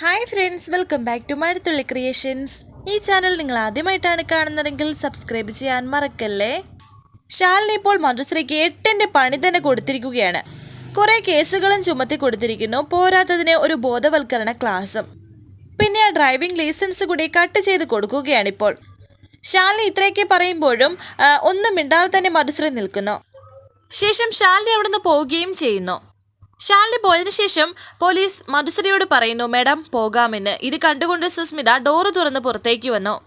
Hi friends welcome back to Mazhathulli creations ഈ channel നിങ്ങൾ ആദ്യമായിട്ടാണ് കാണുന്നതെങ്കിൽ സബ്സ്ക്രൈബ് ചെയ്യാൻ മറക്കല്ലേ? ഷാലിനി ഇപ്പോൾ മധുശ്രീക്ക് എട്ടിന്റെ പണി തന്നെ കൊടുത്തിരിക്കുകയാണ്. കുറേ കേസുകളും ചുമത്തി കൊടുത്തിരിക്കുന്നു. പോരാത്തതിന് ഒരു ബോധവൽക്കരണ ക്ലാസ്സും പിന്നെ ആ ഡ്രൈവിംഗ് ലൈസൻസ് കൂടി കട്ട് ചെയ്ത് കൊടുക്കുകയാണിപ്പോൾ ഷാലിനി ഇത്രയൊക്കെ പറയുമ്പോഴും ഒന്നും മിണ്ടാതെ തന്നെ മധുശ്രീ നിൽക്കുന്നു. ശേഷം ഷാലിനി അവിടുന്ന് പോവുകയും ചെയ്യുന്നു. ശാലിനി പോയതിനു ശേഷം പോലീസ് മധുസരയോട് പറയുന്നു മേഡം പോകാമെന്ന്. ഇത് കണ്ടുകൊണ്ട് സുസ്മിത ഡോറ് തുറന്ന് പുറത്തേക്ക് വന്നു.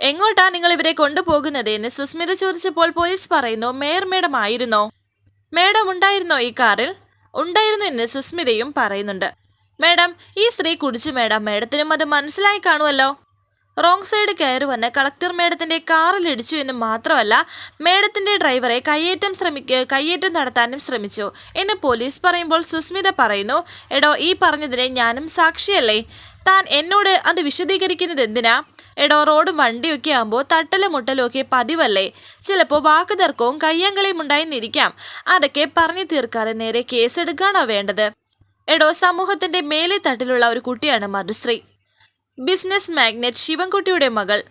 എങ്ങോട്ടാ നിങ്ങൾ ഇവരെ കൊണ്ടുപോകുന്നത് എന്ന് സുസ്മിത ചോദിച്ചപ്പോൾ പോലീസ് പറയുന്നു മേയർ മേഡം ആയിരുന്നോ? മേഡം ഉണ്ടായിരുന്നോ ഈ കാറിൽ? ഉണ്ടായിരുന്നു എന്ന് സുസ്മിതയും പറയുന്നുണ്ട്. മേഡം ഈ സ്ത്രീ കുടിച്ചു മേഡം. മേഡത്തിനും അത് മനസ്സിലായി കാണുമല്ലോ. റോങ് സൈഡ് കയറി വന്ന് കളക്ടർ മേഡത്തിന്റെ കാറിൽ ഇടിച്ചു എന്ന് മാത്രമല്ല മേഡത്തിന്റെ ഡ്രൈവറെ കയ്യേറ്റം ശ്രമിക്ക കയ്യേറ്റം നടത്താനും ശ്രമിച്ചു. എന്ന് പോലീസ് പറയുമ്പോൾ സുസ്മിത പറയുന്നു എടോ ഈ പറഞ്ഞതിന് ഞാനും സാക്ഷിയല്ലേ? താൻ എന്നോട് അത് വിശദീകരിക്കുന്നത് എന്തിനാ? എടോ റോഡും വണ്ടിയൊക്കെ ആകുമ്പോൾ തട്ടലും മുട്ടലും ഒക്കെ പതിവല്ലേ? ചിലപ്പോൾ വാക്കുതർക്കവും കയ്യങ്കളിയും ഉണ്ടായിന്നിരിക്കാം. അതൊക്കെ പറഞ്ഞു തീർക്കാതെ നേരെ കേസെടുക്കാണോ വേണ്ടത്? എടോ സമൂഹത്തിന്റെ മേലെ തട്ടിലുള്ള ഒരു കുട്ടിയാണ് മധുശ്രീ. ബിസിനസ് മാഗ്നറ്റ് ശിവൻകുട്ടിയുടെ മകൾ.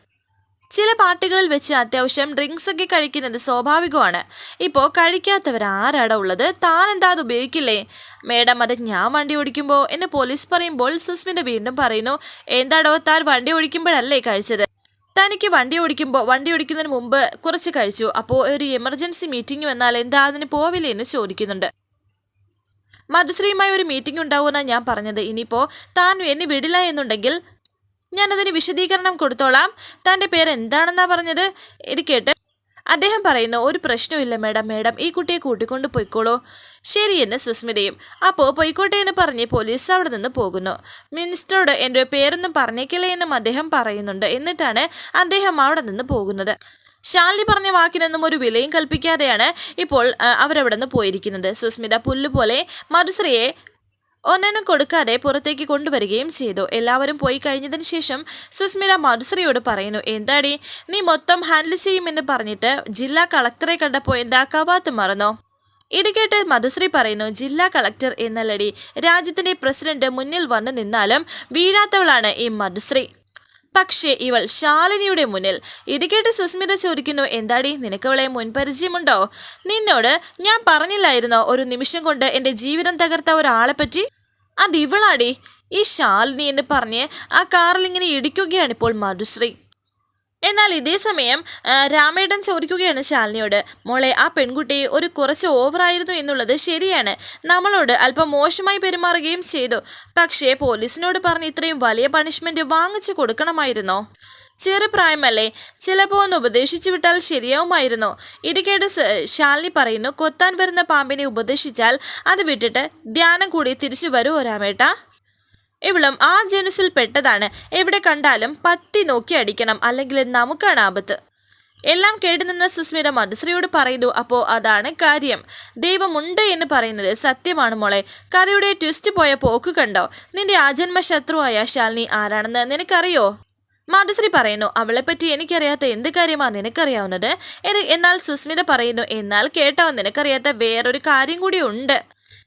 ചില പാർട്ടികളിൽ വെച്ച് അത്യാവശ്യം ഡ്രിങ്ക്സ് ഒക്കെ കഴിക്കുന്നത് സ്വാഭാവികമാണ്. ഇപ്പോൾ കഴിക്കാത്തവർ ആരാടാ ഉള്ളത്? താൻ എന്താ അത് ഉപയോഗിക്കില്ലേ? മേഡം അത് ഞാൻ വണ്ടി ഓടിക്കുമ്പോൾ എന്ന് പോലീസ് പറയുമ്പോൾ സുസ്മിന്റെ വീണ്ടും പറയുന്നു എന്താടോ താൻ വണ്ടി ഓടിക്കുമ്പോഴല്ലേ കഴിച്ചത്? തനിക്ക് വണ്ടി ഓടിക്കുമ്പോൾ വണ്ടി ഓടിക്കുന്നതിന് മുമ്പ് കുറച്ച് കഴിച്ചു. അപ്പോൾ ഒരു എമർജൻസി മീറ്റിംഗ് വന്നാൽ എന്താ അതിന് പോവില്ലേ എന്ന് ചോദിക്കുന്നുണ്ട്. മധുശ്രീയുമായി ഒരു മീറ്റിംഗ് ഉണ്ടാവുമെന്നാണ് ഞാൻ പറഞ്ഞത്. ഇനിയിപ്പോൾ താൻ എന്നെ വിടില്ല എന്നുണ്ടെങ്കിൽ ഞാനതിന് വിശദീകരണം കൊടുത്തോളാം. തന്റെ പേര് എന്താണെന്നാ പറഞ്ഞത്? ഇത് കേട്ട് അദ്ദേഹം പറയുന്നു ഒരു പ്രശ്നമില്ല മേഡം മേഡം. ഈ കുട്ടിയെ കൂട്ടിക്കൊണ്ട് പോയിക്കോളൂ. ശരിയെന്ന് സുസ്മിതയും. അപ്പോൾ പോയിക്കോട്ടെ എന്ന് പറഞ്ഞ് പോലീസ് അവിടെ നിന്ന് പോകുന്നു. മിനിസ്റ്ററോട് എന്റെ പേരൊന്നും പറഞ്ഞേക്കില്ല എന്നും അദ്ദേഹം പറയുന്നുണ്ട്. എന്നിട്ടാണ് അദ്ദേഹം അവിടെ നിന്ന് പോകുന്നത്. ശാലിനി പറഞ്ഞ വാക്കിനൊന്നും ഒരു വിലയും കൽപ്പിക്കാതെയാണ് ഇപ്പോൾ അവരവിടെ നിന്ന് പോയിരിക്കുന്നത്. സുസ്മിത പുല്ലുപോലെ മധുശ്രീയെ ഒന്നിനും കൊടുക്കാതെ പുറത്തേക്ക് കൊണ്ടുവരികയും ചെയ്തു. എല്ലാവരും പോയി കഴിഞ്ഞതിന് ശേഷം സുസ്മിത മധുശ്രീയോട് പറയുന്നു എന്താടി നീ മൊത്തം ഹാൻഡിൽ ചെയ്യുമെന്ന് പറഞ്ഞിട്ട് ജില്ലാ കളക്ടറെ കണ്ടപ്പോൾ എന്താ കവാത്ത് മറന്നോ? ഇത് കേട്ട് മധുശ്രീ പറയുന്നു ജില്ലാ കളക്ടർ എന്നല്ലടി രാജ്യത്തിന്റെ പ്രസിഡന്റ് മുന്നിൽ വന്നു നിന്നാലും വീഴാത്തവളാണ് ഈ മധുശ്രീ. പക്ഷേ ഇവൾ ശാലിനിയുടെ മുന്നിൽ ഇടുക്കേട്ട് കേട്ട് സുസ്മിത ചോദിക്കുന്നു എന്താടി നിനക്കവളെ മുൻപരിചയമുണ്ടോ നിന്നോട് ഞാൻ പറഞ്ഞില്ലായിരുന്നോ ഒരു നിമിഷം കൊണ്ട് എന്റെ ജീവിതം തകർത്ത ഒരാളെ പറ്റി അത് ഇവളാടി. ഈ ശാലിനി എന്ന് പറഞ്ഞ് ആ കാറിൽ ഇങ്ങനെ ഇടിക്കുകയാണ് ഇപ്പോൾ മധുശ്രീ. എന്നാൽ ഇതേ സമയം രാമേടൻ ചോദിക്കുകയാണ് ശാലിനിയോട് മോളെ ആ പെൺകുട്ടി ഒരു കുറച്ച് ഓവറായിരുന്നു എന്നുള്ളത് ശരിയാണ്. നമ്മളോട് അല്പം മോശമായി പെരുമാറുകയും ചെയ്തു. പക്ഷേ പോലീസിനോട് പറഞ്ഞ് ഇത്രയും വലിയ പണിഷ്മെന്റ് വാങ്ങിച്ചു കൊടുക്കണമായിരുന്നോ? ചെറുപ്രായമല്ലേ. ചിലപ്പോൾ ഒന്ന് ഉപദേശിച്ചു വിട്ടാൽ ശരിയാവുമായിരുന്നു. ഇടുക്കേട് ശാലിനി പറയുന്നു കൊത്താൻ വരുന്ന പാമ്പിനെ ഉപദേശിച്ചാൽ അത് വിട്ടിട്ട് ധ്യാനം കൂടി തിരിച്ചു വരുമോ രാമേട്ടാ ഇവളും ആ ജനസിൽ പെട്ടതാണ്. എവിടെ കണ്ടാലും പത്തി നോക്കി അടിക്കണം. അല്ലെങ്കിൽ നമുക്കാണ് ആപത്ത്. എല്ലാം കേട്ടുനിന്ന സുസ്മിത മധുശ്രീയോട് പറയുന്നു അപ്പോൾ അതാണ് കാര്യം. ദൈവമുണ്ട് എന്ന് പറയുന്നത് സത്യമാണ് മോളെ. കഥയുടെ ട്വിസ്റ്റ് പോയ പോക്ക് കണ്ടോ? നിന്റെ ആജന്മ ശത്രുവായ ശാലിനി ആരാണെന്ന് നിനക്കറിയോ? മാധുശ്രീ പറയുന്നു അവളെപ്പറ്റി എനിക്കറിയാത്ത എന്ത് കാര്യമാണ് നിനക്കറിയാവുന്നത്? എന്നാൽ സുസ്മിത പറയുന്നു എന്നാൽ കേട്ടോ നിനക്കറിയാത്ത വേറൊരു കാര്യം കൂടി ഉണ്ട്.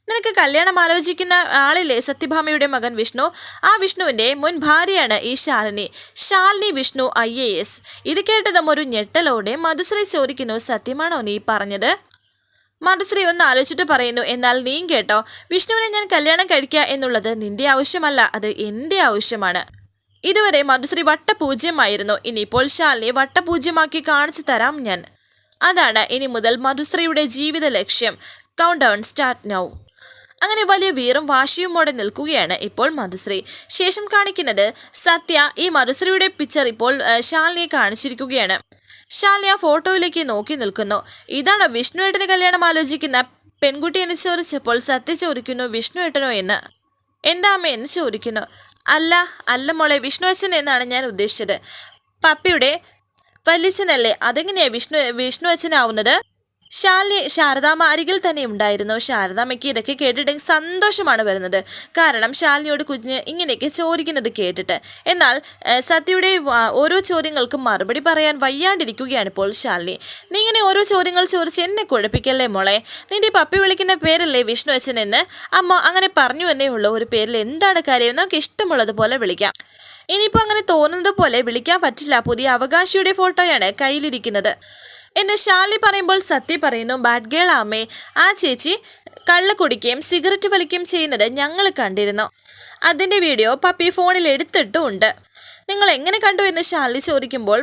നിനക്ക് കല്യാണം ആലോചിക്കുന്ന ആളില്ലേ സത്യഭാമയുടെ മകൻ വിഷ്ണു? ആ വിഷ്ണുവിന്റെ മുൻ ഭാര്യയാണ് ഈ Shalini. Shalini Vishnu I A S. ഇത് കേട്ടതും ഒരു ഞെട്ടലോടെ മധുശ്രീ ചോദിക്കുന്നു സത്യമാണോ നീ പറഞ്ഞത്? മധുശ്രീ ഒന്ന് ആലോചിച്ചിട്ട് പറയുന്നു എന്നാൽ നീ കേട്ടോ. വിഷ്ണുവിനെ ഞാൻ കല്യാണം കഴിക്കുക എന്നുള്ളത് നിന്റെ ആവശ്യമല്ല അത് എന്റെ ആവശ്യമാണ്. ഇതുവരെ മധുശ്രീ വട്ടപൂജ്യമായിരുന്നു. ഇനിയിപ്പോൾ ശാലിനി വട്ടപൂജ്യമാക്കി കാണിച്ചു തരാം ഞാൻ. അതാണ് ഇനി മുതൽ മധുശ്രീയുടെ ജീവിത ലക്ഷ്യം. കൗണ്ട് ഡൗൺ സ്റ്റാർട്ട് നൗ അങ്ങനെ വലിയ വീറും വാശിയുമോടെ നിൽക്കുകയാണ് ഇപ്പോൾ മധുശ്രീ. ശേഷം കാണിക്കുന്നത് സത്യ ഈ മധുശ്രീയുടെ പിക്ചർ ഇപ്പോൾ ശാലിനിയെ കാണിച്ചിരിക്കുകയാണ്. ശാലിനി ഫോട്ടോയിലേക്ക് നോക്കി നിൽക്കുന്നു. ഇതാണ് വിഷ്ണു ഏട്ടന് കല്യാണം ആലോചിക്കുന്ന പെൺകുട്ടി എന്ന് ചോദിച്ചപ്പോൾ സത്യ ചോദിക്കുന്നു വിഷ്ണു ഏട്ടനോ എന്ന്? എന്താ അമ്മ? എന്ന് ചോദിക്കുന്നു. അല്ല അല്ല മോളെ വിഷ്ണു അച്ഛൻ എന്നാണ് ഞാൻ ഉദ്ദേശിച്ചത്. പപ്പിയുടെ വല്യച്ഛനല്ലേ? അതെങ്ങനെയാ വിഷ്ണു വിഷ്ണു അച്ഛനാവുന്നത്? ശാലിനി ശാരദാമ്മ അരികിൽ തന്നെ ഉണ്ടായിരുന്നു. ശാരദാമ്മയ്ക്ക് ഇതൊക്കെ കേട്ടിട്ട് സന്തോഷമാണ് വരുന്നത്. കാരണം ശാലിനിയോട് കുഞ്ഞ് ഇങ്ങനെയൊക്കെ ചോദിക്കുന്നത് കേട്ടിട്ട്. എന്നാൽ സത്യയുടെ ഓരോ ചോദ്യങ്ങൾക്കും മറുപടി പറയാൻ വയ്യാണ്ടിരിക്കുകയാണ് ഇപ്പോൾ ശാലിനി. നീ ഇങ്ങനെ ഓരോ ചോദ്യങ്ങൾ ചോദിച്ച് എന്നെ കുഴപ്പിക്കല്ലേ മോളെ? നിന്റെ പപ്പി വിളിക്കുന്ന പേരല്ലേ വിഷ്ണു അച്ഛൻ എന്ന്? അമ്മ അങ്ങനെ പറഞ്ഞു എന്നേ ഉള്ളൂ. ഒരു പേരിൽ എന്താണ് കാര്യം? നമുക്ക് ഇഷ്ടമുള്ളതുപോലെ വിളിക്കാം. ഇനിയിപ്പോൾ അങ്ങനെ തോന്നുന്നത് പോലെ വിളിക്കാൻ പറ്റില്ല. പുതിയ അവകാശിയുടെ ഫോട്ടോയാണ് കയ്യിലിരിക്കുന്നത്. എന്ന് ഷാലി പറയുമ്പോൾ സത്യ പറയുന്നു ബാഡ് ഗേൾ ആമേ. ആ ചേച്ചി കള്ള് കുടിക്കുകയും സിഗരറ്റ് വലിക്കുകയും ചെയ്യുന്നത് ഞങ്ങൾ കണ്ടിരുന്നു. അതിന്റെ വീഡിയോ പപ്പി ഫോണിൽ എടുത്തിട്ടുമുണ്ട് നിങ്ങൾ എങ്ങനെ കണ്ടു എന്ന് ഷാലി ചോദിക്കുമ്പോൾ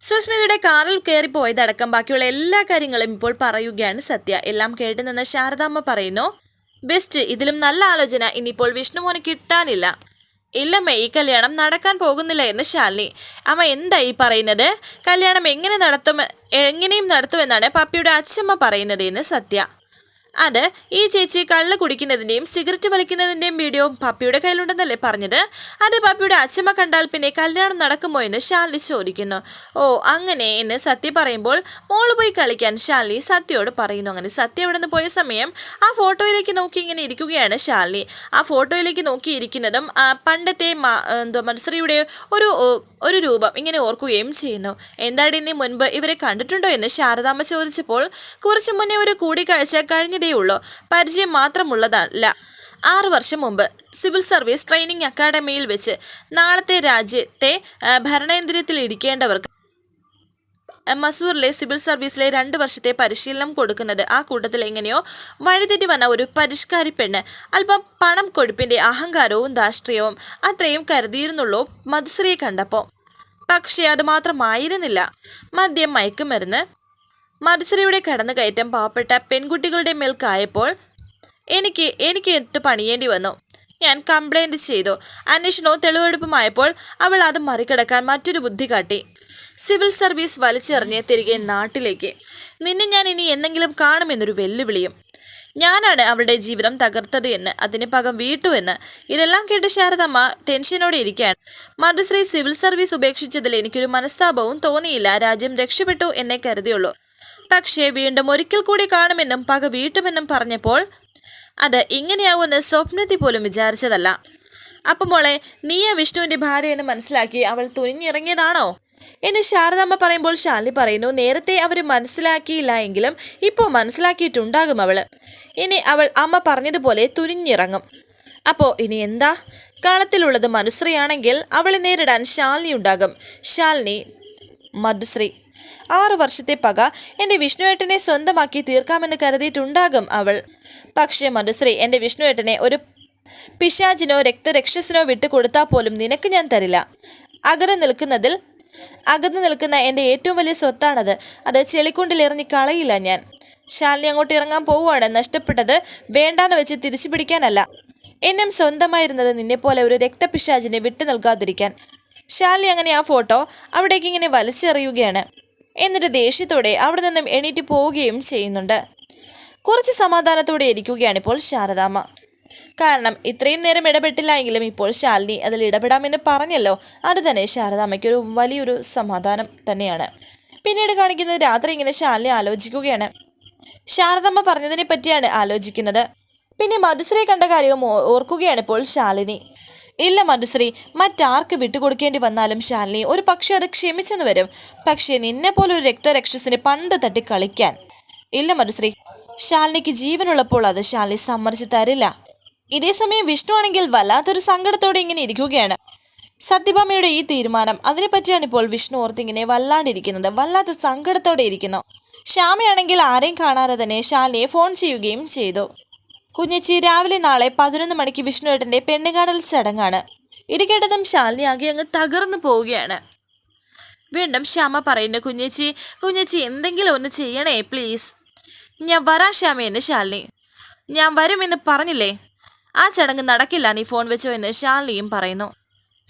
സുസ്മിതയുടെ കാറിൽ കയറിപ്പോയതടക്കം ബാക്കിയുള്ള എല്ലാ കാര്യങ്ങളും ഇപ്പോൾ പറയുകയാണ് സത്യ. എല്ലാം കേട്ടു നിന്ന് ശാരദാമ്മ പറയുന്നു ബെസ്റ്റ് ഇതിലും നല്ല ആലോചന. ഇനിയിപ്പോൾ വിഷ്ണുമോന് കിട്ടാനില്ല. ഇല്ലമ്മ ഈ കല്യാണം നടക്കാൻ പോകുന്നില്ല എന്ന് ശാലിനി. അമ്മ എന്താ ഈ പറയുന്നത്? കല്യാണം എങ്ങനെ നടത്തും എങ്ങനെയും നടത്തുമെന്നാണ് പപ്പിയുടെ അച്ഛമ്മ പറയുന്നത് എന്ന് സത്യ. അത് ഈ ചേച്ചി കള്ള് കുടിക്കുന്നതിന്റെയും സിഗരറ്റ് വലിക്കുന്നതിന്റെയും വീഡിയോ പപ്പിയുടെ കയ്യിലുണ്ടെന്നല്ലേ പറഞ്ഞത്? അത് പപ്പിയുടെ അച്ഛമ്മ കണ്ടാൽ പിന്നെ കല്യാണം നടക്കുമോ എന്ന് ഷാലി ചോദിക്കുന്നു. ഓ അങ്ങനെ എന്ന് സത്യ പറയുമ്പോൾ മോൾ പോയി കളിക്കാൻ ഷാലി സത്യയോട് പറയുന്നു. അങ്ങനെ സത്യ അവിടെ പോയ സമയം ആ ഫോട്ടോയിലേക്ക് നോക്കി ഇങ്ങനെ ഇരിക്കുകയാണ് ഷാലി ആ ഫോട്ടോയിലേക്ക് നോക്കിയിരിക്കുന്നതും പണ്ടത്തെ എന്തോ മത്സരിയുടെ ഒരു ഒരു രൂപം ഇങ്ങനെ ഓർക്കുകയും ചെയ്യുന്നു. എന്താണ് നീ മുൻപ് ഇവരെ കണ്ടിട്ടുണ്ടോ എന്ന് ശാരദാമ്മ ചോദിച്ചപ്പോൾ കുറച്ചു മുന്നേ ഒരു കൂടിക്കാഴ്ച കഴിഞ്ഞതേ ഉള്ളൂ പരിചയം മാത്രമുള്ളതല്ല. ആറ് വർഷം മുമ്പ് സിവിൽ സർവീസ് ട്രെയിനിങ് അക്കാഡമിയിൽ വെച്ച് നാളത്തെ രാജ്യത്തെ ഭരണേന്ദ്രിയത്തിൽ ഇരിക്കേണ്ടവർക്ക് മസൂറിലെ സിവിൽ സർവീസിലെ രണ്ട് വർഷത്തെ പരിശീലനം കൊടുക്കുന്നത്. ആ കൂട്ടത്തിൽ എങ്ങനെയോ വഴിതെറ്റി വന്ന ഒരു പരിഷ്കാരി പെണ്ണ് അല്പം പണം കൊഴുപ്പിന്റെ അഹങ്കാരവും ധാർഷ്ട്രീയവും അത്രയും കരുതിയിരുന്നുള്ളൂ മധുശ്രീയെ കണ്ടപ്പോൾ. പക്ഷേ അത് മാത്രമായിരുന്നില്ല. മദ്യം മയക്കുമരുന്ന് മധുശ്രീയുടെ കടന്നുകയറ്റം പാവപ്പെട്ട പെൺകുട്ടികളുടെ മേൽ മേൽക്കായപ്പോൾ എനിക്ക് എനിക്ക് എന്നിട്ട് പണിയേണ്ടി വന്നു? ഞാൻ കംപ്ലൈന്റ് ചെയ്തു. അന്വേഷണവും തെളിവെടുപ്പുമായപ്പോൾ അവൾ അത് മറികടക്കാൻ മറ്റൊരു ബുദ്ധി കാട്ടി. സിവിൽ സർവീസ് വലിച്ചെറിഞ്ഞ് തിരികെ നാട്ടിലേക്ക്. നിന്നെ ഞാൻ ഇനി എന്തെങ്കിലും കാണുമെന്നൊരു വെല്ലുവിളിയും. ഞാനാണ് അവളുടെ ജീവിതം തകർത്തത് എന്ന് അതിന് പകം വീട്ടു എന്ന്. ഇതെല്ലാം കേട്ട് ശാരദമ്മ ടെൻഷനോടെ ഇരിക്കുകയാണ്. മധുശ്രീ സിവിൽ സർവീസ് ഉപേക്ഷിച്ചതിൽ എനിക്കൊരു മനസ്താപവും തോന്നിയില്ല. രാജ്യം രക്ഷപ്പെട്ടു എന്നേ കരുതിയുള്ളൂ. പക്ഷേ വീണ്ടും ഒരിക്കൽ കൂടി കാണുമെന്നും പക വീട്ടുമെന്നും പറഞ്ഞപ്പോൾ അത് ഇങ്ങനെയാവുമെന്ന് സ്വപ്നത്തിൽ പോലും വിചാരിച്ചതല്ല. അപ്പം മോളെ നീയാ വിഷ്ണുവിന്റെ ഭാര്യ എന്ന് മനസ്സിലാക്കി അവൾ തുനിഞ്ഞിറങ്ങിയതാണോ? എന്ന് ശാരദാമ്മ പറയുമ്പോൾ ശാലി പറയുന്നു നേരത്തെ അവർ മനസ്സിലാക്കിയില്ല എങ്കിലും ഇപ്പോൾ മനസ്സിലാക്കിയിട്ടുണ്ടാകും അവൾ ഇനി അവൾ അമ്മ പറഞ്ഞതുപോലെ തുനിഞ്ഞിറങ്ങും. അപ്പോൾ ഇനി എന്താ? കളത്തിലുള്ളത് മനുശ്രീയാണെങ്കിൽ അവളെ നേരിടാൻ ശാലിനി ഉണ്ടാകും. ശാലിനി മധുശ്രീ ആറു വർഷത്തെ പക എന്റെ വിഷ്ണുവേട്ടനെ സ്വന്തമാക്കി തീർക്കാമെന്ന് കരുതിയിട്ടുണ്ടാകും അവൾ. പക്ഷേ മനുശ്രീ എന്റെ വിഷ്ണുവേട്ടനെ ഒരു പിശാചിനോ രക്തരക്ഷസിനോ വിട്ടുകൊടുത്താൽ പോലും നിനക്ക് ഞാൻ തരില്ല. അകലെ നിൽക്കുന്നതിൽ അകന്നു നിൽക്കുന്ന എന്റെ ഏറ്റവും വലിയ സ്വത്താണത്. അത് ഇറങ്ങി കളയില്ല ഞാൻ. ശാലിനി അങ്ങോട്ട് ഇറങ്ങാൻ പോവുകയാണ്. നഷ്ടപ്പെട്ടത് വേണ്ടാന്ന് വെച്ച് തിരിച്ചു പിടിക്കാനല്ല. എന്നും സ്വന്തമായിരുന്നത് നിന്നെപ്പോലെ ഒരു രക്തപിശാചിനെ വിട്ടു നൽകാതിരിക്കാൻ. ശാലിനി അങ്ങനെ ആ ഫോട്ടോ അവിടേക്ക് ഇങ്ങനെ വലിച്ചെറിയുകയാണ്. എന്നിട്ട് ദേഷ്യത്തോടെ അവിടെ നിന്നും എണീറ്റ് പോവുകയും ചെയ്യുന്നുണ്ട്. കുറച്ച് സമാധാനത്തോടെ ഇരിക്കുകയാണ് ഇപ്പോൾ ശാരദാമ്മ. കാരണം ഇത്രയും നേരം ഇടപെട്ടില്ല എങ്കിലും ഇപ്പോൾ ശാലിനി അതിൽ ഇടപെടാമെന്ന് പറഞ്ഞല്ലോ. അത് തന്നെ ശാരദാമ്മയ്ക്കൊരു വലിയൊരു സമാധാനം തന്നെയാണ്. പിന്നീട് കാണിക്കുന്നത് രാത്രി ഇങ്ങനെ ശാലിനി ആലോചിക്കുകയാണ്. ശാരദമ്മ പറഞ്ഞതിനെ പറ്റിയാണ് ആലോചിക്കുന്നത്. പിന്നെ മധുശ്രീ കണ്ട കാര്യവും ഓർക്കുകയാണ് ഇപ്പോൾ ശാലിനി. ഇല്ല മധുശ്രീ മറ്റാർക്ക് വിട്ടുകൊടുക്കേണ്ടി വന്നാലും ശാലിനി ഒരു പക്ഷെ അത് ക്ഷമിച്ചെന്ന് വരും. പക്ഷേ നിന്നെ പോലെ ഒരു രക്തരക്ഷസിനെ പണ്ട് തട്ടി കളിക്കാൻ. ഇല്ല മധുശ്രീ ശാലിനിക്ക് ജീവനുള്ളപ്പോൾ അത് ശാലിനി സമ്മതിച്ച് തരില്ല. ഇതേ സമയം വിഷ്ണു ആണെങ്കിൽ വല്ലാത്തൊരു സങ്കടത്തോടെ ഇങ്ങനെ ഇരിക്കുകയാണ്. സത്യഭാമയുടെ ഈ തീരുമാനം അതിനെപ്പറ്റിയാണ് ഇപ്പോൾ വിഷ്ണു ഓർത്തിങ്ങനെ വല്ലാണ്ടിരിക്കുന്നത് വല്ലാത്ത സങ്കടത്തോടെ ഇരിക്കുന്നു. ശ്യാമയാണെങ്കിൽ ആരെയും കാണാതെ തന്നെ ശാലിനിയെ ഫോൺ ചെയ്യുകയും ചെയ്തു. കുഞ്ഞച്ചി രാവിലെ നാളെ പതിനൊന്ന് മണിക്ക് വിഷ്ണുവേട്ടന്റെ പെണ്ണുകാടൽ ചടങ്ങാണ്. ഇത് കേട്ടതും ശാലിനി ആകെ അങ്ങ് തകർന്നു പോവുകയാണ്. വീണ്ടും ശ്യാമ പറയുന്നു കുഞ്ഞച്ചി കുഞ്ഞച്ചി എന്തെങ്കിലും ഒന്ന് ചെയ്യണേ പ്ലീസ്. ഞാൻ വരാം ശ്യാമയെന്ന് ശാലിനി. ഞാൻ വരുമെന്ന് പറഞ്ഞില്ലേ? ആ ചടങ്ങ് നടക്കില്ല നീ ഫോൺ വെച്ചോ എന്ന് ശാലിനിയും പറയുന്നു.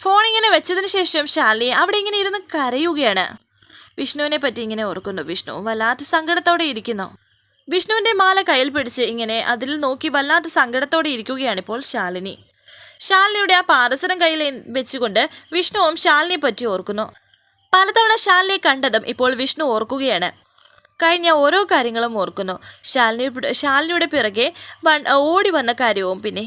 ഫോൺ ഇങ്ങനെ വെച്ചതിന് ശേഷം ശാലിനി അവിടെ ഇങ്ങനെ ഇരുന്ന് കരയുകയാണ്. വിഷ്ണുവിനെ പറ്റി ഇങ്ങനെ ഓർക്കുന്നു. വിഷ്ണു വല്ലാത്ത സങ്കടത്തോടെ ഇരിക്കുന്നു. വിഷ്ണുവിന്റെ മാല കയ്യിൽ പിടിച്ച് ഇങ്ങനെ അതിൽ നോക്കി വല്ലാത്ത സങ്കടത്തോടെ ഇരിക്കുകയാണ് ഇപ്പോൾ ശാലിനി. ശാലിനിയുടെ ആ പാദസരം കയ്യിൽ വെച്ചുകൊണ്ട് വിഷ്ണുവും ശാലിനിയെ പറ്റി ഓർക്കുന്നു. പലതവണ ശാലിനിയെ കണ്ടതും ഇപ്പോൾ വിഷ്ണു ഓർക്കുകയാണ്. കഴിഞ്ഞ ഓരോ കാര്യങ്ങളും ഓർക്കുന്നു. ശാലിനി ശാലിനിയുടെ പിറകെ ഓടി വന്ന കാര്യവും പിന്നെ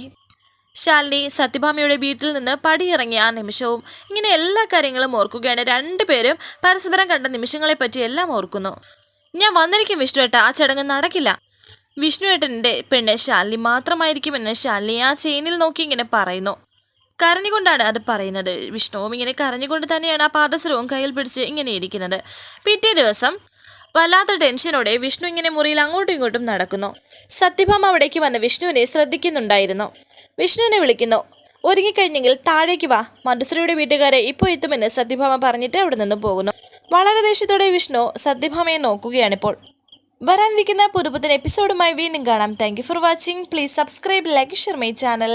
ശാലിനി സത്യഭാമയുടെ വീട്ടിൽ നിന്ന് പടിയിറങ്ങിയ ആ നിമിഷവും ഇങ്ങനെ എല്ലാ കാര്യങ്ങളും ഓർക്കുകയാണ്. രണ്ടുപേരും പരസ്പരം കണ്ട നിമിഷങ്ങളെപ്പറ്റി എല്ലാം ഓർക്കുന്നു. ഞാൻ വന്നിരിക്കും വിഷ്ണു വിഷ്ണുവേട്ട ആ ചടങ്ങ് നടക്കില്ല. വിഷ്ണു വിഷ്ണുവേട്ടന്റെ പെണ്ണ് ശാലിനി മാത്രമായിരിക്കുമെന്ന് ശാലിനി ആ ചെയിനിൽ നോക്കി ഇങ്ങനെ പറയുന്നു. കരഞ്ഞുകൊണ്ടാണ് അത് പറയുന്നത്. വിഷ്ണുവും ഇങ്ങനെ കരഞ്ഞുകൊണ്ട് തന്നെയാണ് ആ പാദസരവും കയ്യിൽ പിടിച്ച് ഇങ്ങനെ ഇരിക്കുന്നത്. പിറ്റേ ദിവസം വല്ലാത്ത ടെൻഷനോടെ വിഷ്ണു ഇങ്ങനെ മുറിയിൽ അങ്ങോട്ടും ഇങ്ങോട്ടും നടക്കുന്നു. സത്യഭാമ അവിടേക്ക് വന്ന് വിഷ്ണുവിനെ ശ്രദ്ധിക്കുന്നുണ്ടായിരുന്നു. വിഷ്ണുവിനെ വിളിക്കുന്നു ഒരുങ്ങിക്കഴിഞ്ഞെങ്കിൽ താഴേക്ക് വാ. മധുശ്രീയുടെ വീട്ടുകാരെ ഇപ്പോൾ എത്തുമെന്ന് സത്യഭാമ പറഞ്ഞിട്ട് അവിടെ നിന്നും പോകുന്നു. വളരെ ദേഷ്യത്തോടെ വിഷ്ണു സത്യഭാമയെ നോക്കുകയാണിപ്പോൾ വരാനിരിക്കുന്ന പുതുപുത്തൻ എപ്പിസോഡുമായി വീണ്ടും കാണാം. Thank for watching please subscribe like share my channel